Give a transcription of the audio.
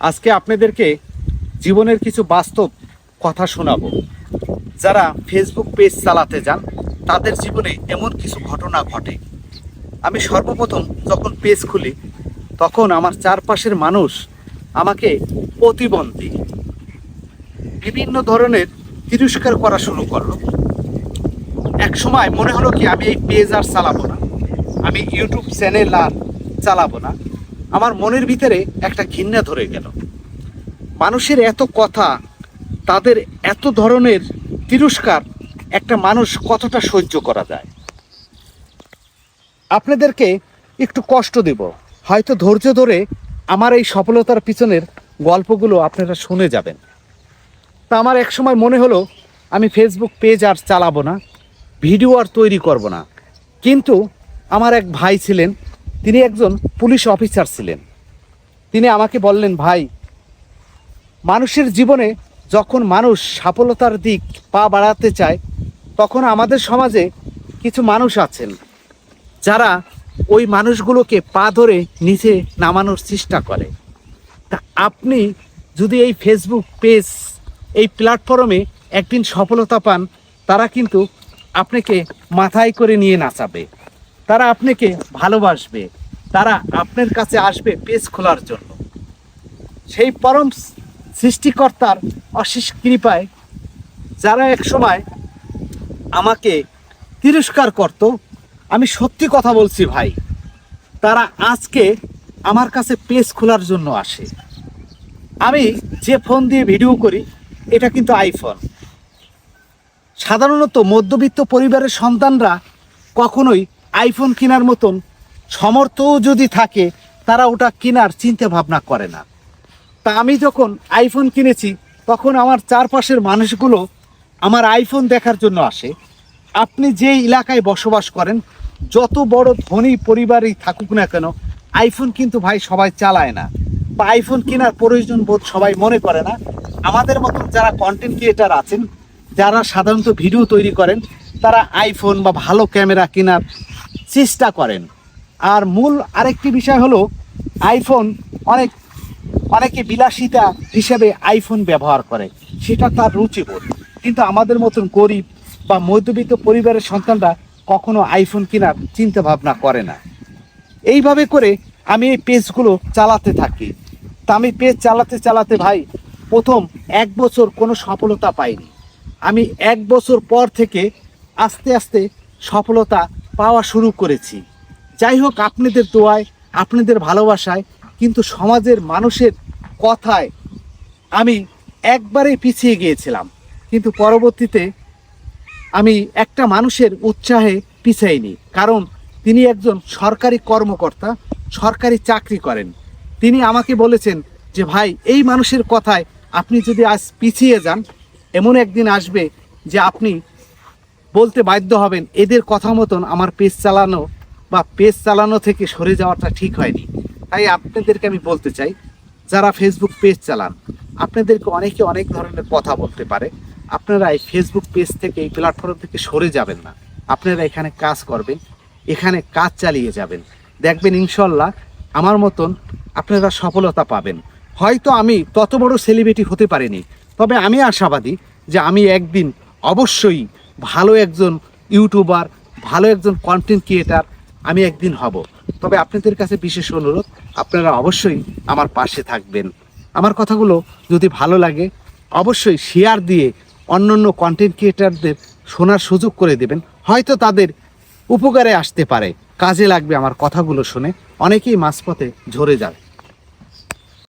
আজকে আপনাদেরকে জীবনের কিছু বাস্তব কথা শোনাবো। যারা ফেসবুক পেজ চালাতে যান, তাদের জীবনে এমন কিছু ঘটনা ঘটে। আমি সর্বপ্রথম যখন পেজ খুলি, তখন আমার চারপাশের মানুষ আমাকে প্রতিবন্ধী। বিভিন্ন ধরনের তিরস্কার করা শুরু করল। এক সময় মনে হলো কি, আমি এই পেজ আর চালাবো না। আমি ইউটিউব চ্যানেল আর চালাবো না। আমার মনের ভিতরে একটা ঘৃণা ধরে গেল। মানুষের এত কথা, তাদের এত ধরনের তিরস্কার, একটা মানুষ কতটা সহ্য করা যায়? আপনাদেরকে একটু কষ্ট দেব। হয়তো ধৈর্য ধরে আমার এই সফলতার পিছনের গল্পগুলো আপনারা শুনে যাবেন। তা আমার এক সময় মনে হলো, আমি ফেসবুক পেজ আর চালাবো না ভিডিও আর তৈরি করব না। কিন্তু আমার এক ভাই ছিলেন তিনি একজন পুলিশ অফিসার ছিলেন। তিনি আমাকে বললেন, ভাই, মানুষের জীবনে যখন মানুষ সফলতার দিক পা বাড়াতে চায়, তখন আমাদের সমাজে কিছু মানুষ আছেন, যারা ওই মানুষগুলোকে পা ধরে নিচে নামানোর চেষ্টা করে। তা আপনি যদি এই ফেসবুক পেজ এই প্ল্যাটফর্মে একদিন সফলতা পান, তারা কিন্তু আপনাকে মাথায় করে নিয়ে নাচাবে। তারা আপনাকে ভালোবাসবে। তারা আপনার কাছে আসবে পেজ খোলার জন্য। সেই পরম সৃষ্টিকর্তার অশেষ কৃপায় যারা এক সময় আমাকে তিরস্কার করত, আমি সত্যি কথা বলছি ভাই, তারা আজকে আমার কাছে পেজ খোলার জন্য আসে। আমি যে ফোন দিয়ে ভিডিও করি, এটা কিন্তু আইফোন। সাধারণত মধ্যবিত্ত পরিবারের সন্তানরা কখনোই আইফোন কেনার মতন সমর্থও যদি থাকে, তারা ওটা কেনার চিন্তা ভাবনা করে না। তা আমি যখন আইফোন কিনেছি, তখন আমার চারপাশের মানুষগুলো আমার আইফোন দেখার জন্য আসে। আপনি যে এলাকায় বসবাস করেন, যত বড় ধনী পরিবারই থাকুক না কেন আইফোন কিন্তু ভাই সবাই চালায় না। বা আইফোন কেনার প্রয়োজন বোধ সবাই মনে করে না। আমাদের মতন যারা কন্টেন্ট ক্রিয়েটার আছেন, যারা সাধারণত ভিডিও তৈরি করেন, তারা আইফোন বা ভালো ক্যামেরা কেনার চেষ্টা করেন। আর মূল আরেকটি বিষয় হলো আইফোন অনেক, অনেকে বিলাসিতা হিসেবে আইফোন ব্যবহার করে। সেটা তার রুচিবোধ। কিন্তু আমাদের মতন গরিব বা মধ্যবিত্ত পরিবারের সন্তানরা কখনো আইফোন কেনার চিন্তা ভাবনা করে না। এইভাবে করে আমি এই পেজগুলো চালাতে থাকি। তা আমি পেজ চালাতে চালাতে ভাই, প্রথম এক বছর কোনো সফলতা পাইনি। আমি এক বছর পর থেকে আস্তে আস্তে সফলতা পাওয়া শুরু করেছি। যাই হোক আপনাদের দোয়ায়, আপনাদের ভালোবাসায়, কিন্তু সমাজের মানুষের কথায় আমি একবারে পিছিয়ে গিয়েছিলাম। কিন্তু পরবর্তীতে আমি একটা মানুষের উৎসাহে পিছাইনি, কারণ তিনি একজন সরকারি কর্মকর্তা, সরকারি চাকরি করেন। তিনি আমাকে বলেছেন যে, ভাই, এই মানুষের কথায় আপনি যদি আজ পিছিয়ে যান, এমন একদিন আসবে যে আপনি বলতে বাধ্য হবেন, এদের কথা মতন আমার পেজ চালানো বা পেজ চালানো থেকে সরে যাওয়াটা ঠিক হয়নি। তাই আপনাদেরকে আমি বলতে চাই, যারা ফেসবুক পেজ চালান, আপনাদেরকে অনেকে অনেক ধরনের কথা বলতে পারে। আপনারা এই ফেসবুক পেজ থেকে, এই প্ল্যাটফর্ম থেকে সরে যাবেন না। আপনারা এখানে কাজ করবেন, এখানে কাজ চালিয়ে যাবেন। দেখবেন ইনশাল্লাহ আমার মতন আপনারা সফলতা পাবেন। হয়তো আমি তত বড় সেলিব্রিটি হতে পারিনি, তবে আমি আশাবাদী যে আমি একদিন অবশ্যই ভালো একজন ইউটিউবার, ভালো একজন কন্টেন্ট ক্রিয়েটার আমি একদিন হব। তবে আপনাদের কাছে বিশেষ অনুরোধ, আপনারা অবশ্যই আমার পাশে থাকবেন। আমার কথাগুলো যদি ভালো লাগে, অবশ্যই শেয়ার দিয়ে অন্যান্য কন্টেন্ট ক্রিয়েটারদের শোনার সুযোগ করে দেবেন। হয়তো তাদের উপকারে আসতে পারে। কাজে লাগবে আমার কথাগুলো শুনে। অনেকেই মাঝপথে ঝরে যাবে।